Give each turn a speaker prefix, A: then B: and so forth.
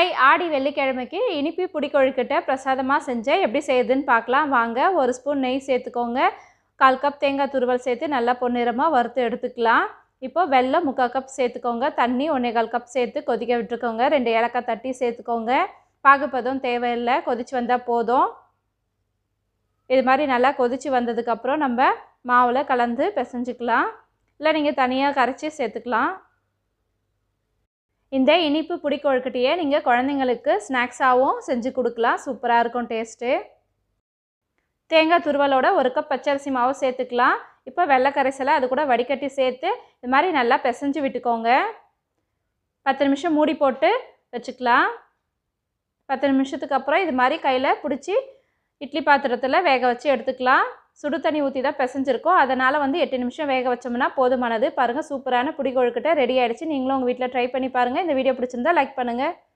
A: Hi ஆடி வெள்ளிக்கிழமைக்கு இனிப்பு புடிக்கொழுக்கிட்ட பிரசாதமாக செஞ்சேன் எப்படி செய்யுதுன்னு பார்க்கலாம். வாங்க ஒரு ஸ்பூன் நெய் சேர்த்துக்கோங்க. கால் கப் தேங்காய் துருவல் சேர்த்து நல்லா பொன்னிறமாக வறுத்து எடுத்துக்கலாம். இப்போ வெள்ளம் முக்கால் கப் சேர்த்துக்கோங்க. தண்ணி ஒன்றே கால் கப் சேர்த்து கொதிக்க விட்டுருக்கோங்க. ரெண்டு ஏலக்காய் தட்டி சேர்த்துக்கோங்க. பாகுப்பதம் தேவையில்லை கொதிச்சு வந்தால் போதும். இது மாதிரி நல்லா கொதிச்சு வந்ததுக்கப்புறம் நம்ம மாவில் கலந்து பிசைஞ்சிக்கலாம். இல்லை நீங்கள் தனியாக கரைச்சி சேர்த்துக்கலாம். இந்த இனிப்பு புடி கொழுக்கட்டையை நீங்கள் குழந்தைங்களுக்கு ஸ்நாக்ஸாகவும் செஞ்சு கொடுக்கலாம். சூப்பராக இருக்கும் டேஸ்ட்டு தேங்காய் துருவலோட ஒரு கப் பச்சரிசி மாவு சேர்த்துக்கலாம். இப்போ வெள்ளை கரைசலை அது கூட வடிகட்டி சேர்த்து இது மாதிரி நல்லா பிசைஞ்சு விட்டுக்கோங்க. பத்து நிமிஷம் மூடி போட்டு வச்சுக்கலாம். பத்து நிமிஷத்துக்கு அப்புறம் இது மாதிரி கையில் பிடிச்சி இட்லி பாத்திரத்தில் வேக வச்சு எடுத்துக்கலாம். சுடு தண்ணி ஊற்றி தான் பிசைஞ்சிருக்கோம். அதனால் வந்து எட்டு நிமிஷம் வேக வச்சோம்னா போதுமானது. பாருங்கள் சூப்பரான புடி கொழுக்கட்டை ரெடி ஆகிடுச்சு நீங்களும் உங்கள் வீட்டில் ட்ரை பண்ணி பாருங்கள் இந்த வீடியோ பிடிச்சிருந்தா லைக் பண்ணுங்கள்